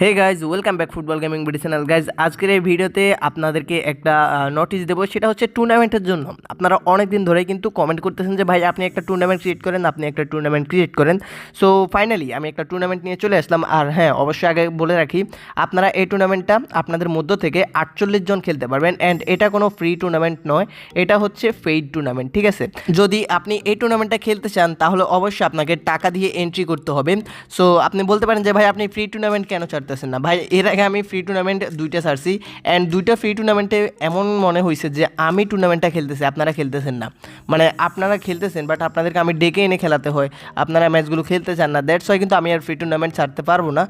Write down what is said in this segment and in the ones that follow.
Hey guys welcome back football gaming BD channel guys আজকের এই ভিডিওতে আপনাদেরকে একটা নোটিশ দেবো, সেটা হচ্ছে টুর্নামেন্টের জন্য। আপনারা অনেক দিন ধরেই কিন্তু কমেন্ট করতেছেন যে, ভাই, আপনি একটা টুর্নামেন্ট ক্রিয়েট করেন, আপনি একটা টুর্নামেন্ট ক্রিয়েট করেন। সো ফাইনালি আমি একটা টুর্নামেন্ট নিয়ে চলে আসলাম। আর হ্যাঁ অবশ্যই আগে বলে রাখি, আপনারা এই টুর্নামেন্টটা আপনাদের মধ্য থেকে আটচল্লিশ জন খেলতে পারবেন। অ্যান্ড এটা কোনো ফ্রি টুর্নামেন্ট নয়, এটা হচ্ছে ফেইড টুর্নামেন্ট ঠিক আছে? যদি আপনি এই টুর্নামেন্টটা খেলতে চান, তাহলে অবশ্যই আপনাকে টাকা দিয়ে এন্ট্রি করতে হবে। সো আপনি বলতে পারেন যে, ভাই, আপনি ফ্রি টুর্নামেন্ট কেন ছাড়তেছেন না। ভাই, এর আগে আমি ফ্রি টুর্নামেন্ট দুইটা ছাড়ছি অ্যান্ড দুইটা ফ্রি টুর্নামেন্টে এমন মনে হয়েছে যে আমি টুর্নামেন্টটা খেলতেছি, আপনারা খেলতেছেন না। মানে আপনারা খেলতেছেন বাট আপনাদেরকে আমি ডেকে এনে খেলাতে হয়। আপনারা ম্যাচগুলো খেলতে চান না। দ্যাটস হয় কিন্তু আমি আর ফ্রি টুর্নামেন্ট ছাড়তে পারব না।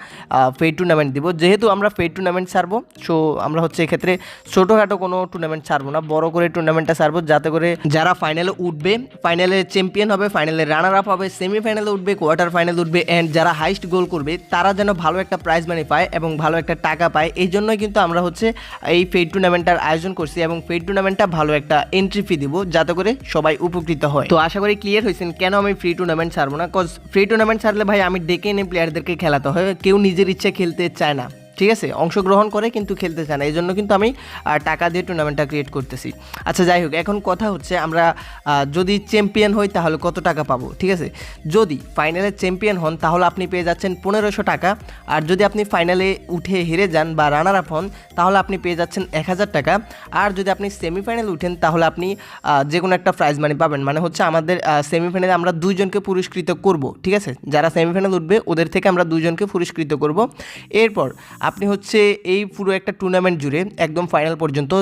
ফ্রি টুর্নামেন্ট দিব। যেহেতু আমরা ফ্রি টুর্নামেন্ট ছাড়বো সো আমরা হচ্ছে এক্ষেত্রে ছোটোখাটো কোনো টুর্নামেন্ট ছাড়বো না। বড় করে টুর্নামেন্টটা ছাড়বো, যাতে করে যারা ফাইনালে উঠবে ফাইনালে চ্যাম্পিয়ন হবে ফাইনালে রানার আপ হবে সেমিফাইনালে উঠবে কোয়ার্টার ফাইনালে উঠবে অ্যান্ড যারা হাইস্ট গোল করবে, তারা যেন ভালো একটা প্রাইজ মানি পায় এবং ভালো একটা টাকা পায়। এই জন্যই কিন্তু আমরা হচ্ছে এই ফেড টুর্নামেন্টটার আয়োজন করছি এবং ফেড টুর্নামেন্টটা ভালো একটা এন্ট্রি ফি দিব যাতে করে সবাই উপকৃত হয়। তো আশা করি ক্লিয়ার হয়েছেন কেন আমি ফ্রি টুর্নামেন্ট ছাড়বো না? কজ ফ্রি টুর্নামেন্ট ছাড়লে ভাই আমি ডেকে এনে প্লেয়ারদেরকে খেলাতে হয়। কেউ নিজের ইচ্ছে খেলতে চায় না। ঠিক আছে? অংশগ্রহণ করে কিন্তু খেলতে চায় না। এই জন্য কিন্তু আমি টাকা দিয়ে টুর্নামেন্টটা ক্রিয়েট করতেছি। আচ্ছা যাই হোক, এখন কথা হচ্ছে আমরা যদি চ্যাম্পিয়ন হই তাহলে কত টাকা পাবো? ঠিক আছে? যদি ফাইনালে চ্যাম্পিয়ন হন তাহলে আপনি পেয়ে যাচ্ছেন পনেরোশো টাকা। আর যদি আপনি ফাইনালে উঠে হেরে যান বা রানার আপ হন তাহলে আপনি পেয়ে যাচ্ছেন এক হাজার টাকা। আর যদি আপনি সেমিফাইনাল উঠেন তাহলে আপনি যে কোনো একটা প্রাইজ মানি পাবেন। মানে হচ্ছে আমাদের সেমিফাইনালে আমরা দুইজনকে পুরস্কৃত করব। ঠিক আছে? যারা সেমিফাইনাল উঠবে ওদের থেকে আমরা দুইজনকে পুরস্কৃত করব। এরপর আপনি হচ্ছে এই পুরো একটা টুর্নামেন্ট জুড়ে একদম ফাইনাল পর্যন্ত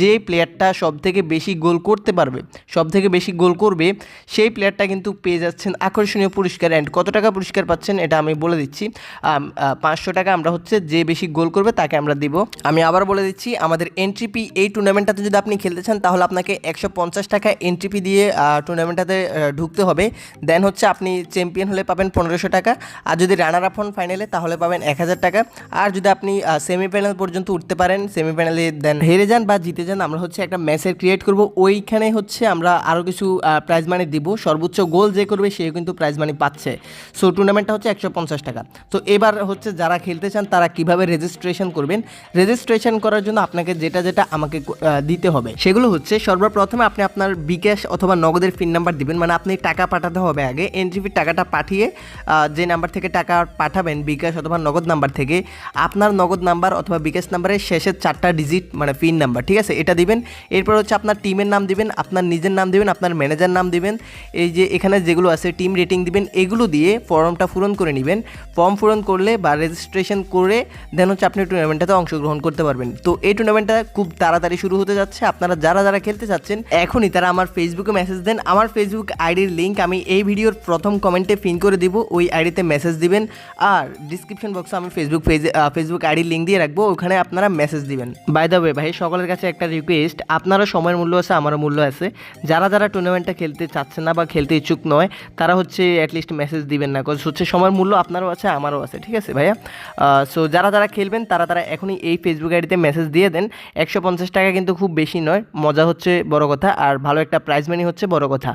যে প্লেয়ারটা সব থেকে বেশি গোল করতে পারবে সব থেকে বেশি গোল করবে, সেই প্লেয়ারটা কিন্তু পেয়ে যাচ্ছেন আকর্ষণীয় পুরস্কার অ্যান্ড কত টাকা পুরস্কার পাচ্ছেন এটা আমি বলে দিচ্ছি। পাঁচশো টাকা আমরা হচ্ছে যে বেশি গোল করবে তাকে আমরা দিব। আমি আবার বলে দিচ্ছি, আমাদের এন্ট্রিপি এই টুর্নামেন্টটাতে যদি আপনি খেলতে চান, তাহলে আপনাকে একশো পঞ্চাশ টাকা এন্ট্রিপি দিয়ে টুর্নামেন্টটাতে ঢুকতে হবে। দেন হচ্ছে আপনি চ্যাম্পিয়ন হলে পাবেন পনেরোশো টাকা। আর যদি রানার আপ হন ফাইনালে তাহলে পাবেন এক হাজার টাকা। আর যদি আপনি সেমিফাইনাল পর্যন্ত উঠতে পারেন সেমি সেমিফাইনালে দেন হেরে যান বা জিতে যান, আমরা হচ্ছে একটা ম্যাচের ক্রিয়েট করব। ওইখানে হচ্ছে আমরা আরও কিছু প্রাইজ মানি দিব। সর্বোচ্চ গোল যে করবে সে কিন্তু প্রাইজ মানি পাচ্ছে। সো টুর্নামেন্টটা হচ্ছে একশো পঞ্চাশ টাকা। তো এবার হচ্ছে যারা খেলতে চান, তারা কীভাবে রেজিস্ট্রেশন করবেন? রেজিস্ট্রেশন করার জন্য আপনাকে যেটা যেটা আমাকে দিতে হবে, সেগুলো হচ্ছে সর্বপ্রথমে আপনি আপনার বিকাশ অথবা নগদের পিন নাম্বার দিবেন। মানে আপনি টাকা পাঠাতে হবে আগে। এনজিপির টাকাটা পাঠিয়ে যে নাম্বার থেকে টাকা পাঠাবেন বিকাশ অথবা নগদ নাম্বার থেকে আপনার নগদ নাম্বার অথবা বিকাশ নাম্বারের শেষের চারটা ডিজিট মানে পিন নাম্বার ঠিক আছে? এটা দিবেন। এরপর হচ্ছে আপনার টিমের নাম দিবেন, আপনার নিজের নাম দিবেন, আপনার ম্যানেজার নাম দিবেন। এই যে এখানে যেগুলো আছে টিম রেটিং দিবেন, এগুলো দিয়ে ফর্মটা পূরণ করে নেবেন। ফর্ম পূরণ করলে বা রেজিস্ট্রেশন করে দেন হচ্ছে আপনি টুর্নামেন্টটাতে অংশগ্রহণ করতে পারবেন। তো এই টুর্নামেন্টটা খুব তাড়াতাড়ি শুরু হতে যাচ্ছে। আপনারা যারা যারা খেলতে চাচ্ছেন, এখনই তারা আমার ফেসবুকে মেসেজ দেন। আমার ফেসবুক আইডির লিঙ্ক আমি এই ভিডিওর প্রথম কমেন্টে পিন করে দিব। ওই আইডিতে মেসেজ দিবেন। আর ডিসক্রিপশন বক্সে আমি ফেসবুক পেজে আইডির লিঙ্ক দিয়ে রাখব, ওখানে আপনারা মেসেজ দিবেন। বাই দ্য ওয়ে ভাই, সকলের কাছে একটা রিকোয়েস্ট আপনারও সময়ের মূল্য আছে, আমারও মূল্য আছে। যারা যারা টুর্নামেন্টটা খেলতে চাচ্ছেন না বা খেলতে ইচ্ছুক নয়, তারা হচ্ছে অ্যাটলিস্ট মেসেজ দিবেন না কজ হচ্ছে সময়ের মূল্য আপনারও আছে, আমারও আছে, ঠিক আছে ভাইয়া? সো যারা যারা খেলবেন, তারা তারা এখনই এই ফেসবুক আইডিতে মেসেজ দিয়ে দেন। একশো পঞ্চাশ টাকা কিন্তু খুব বেশি নয়, মজা হচ্ছে, বড় কথা, আর ভালো একটা প্রাইজ মানি হচ্ছে, বড় কথা।